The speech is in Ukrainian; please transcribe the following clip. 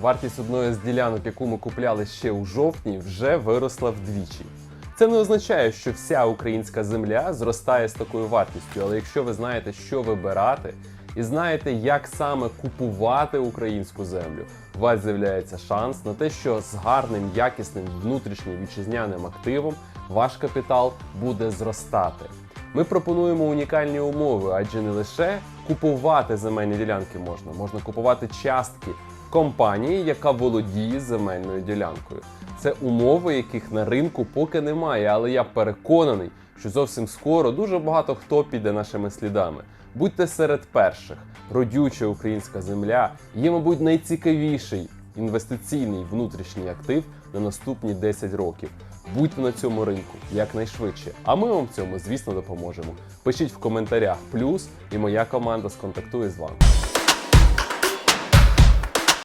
Вартість одної з ділянок, яку ми купляли ще у жовтні, вже виросла вдвічі. Це не означає, що вся українська земля зростає з такою вартістю, але якщо ви знаєте, що вибирати, і знаєте, як саме купувати українську землю, у вас з'являється шанс на те, що з гарним, якісним внутрішнім вітчизняним активом ваш капітал буде зростати. Ми пропонуємо унікальні умови, адже не лише купувати земельні ділянки можна, можна купувати частки компанії, яка володіє земельною ділянкою. Це умови, яких на ринку поки немає, але я переконаний, що зовсім скоро дуже багато хто піде нашими слідами. Будьте серед перших. Родюча українська земля є, мабуть, найцікавіший інвестиційний внутрішній актив на наступні 10 років. Будьте на цьому ринку якнайшвидше. А ми вам в цьому, звісно, допоможемо. Пишіть в коментарях плюс, і моя команда сконтактує з вами.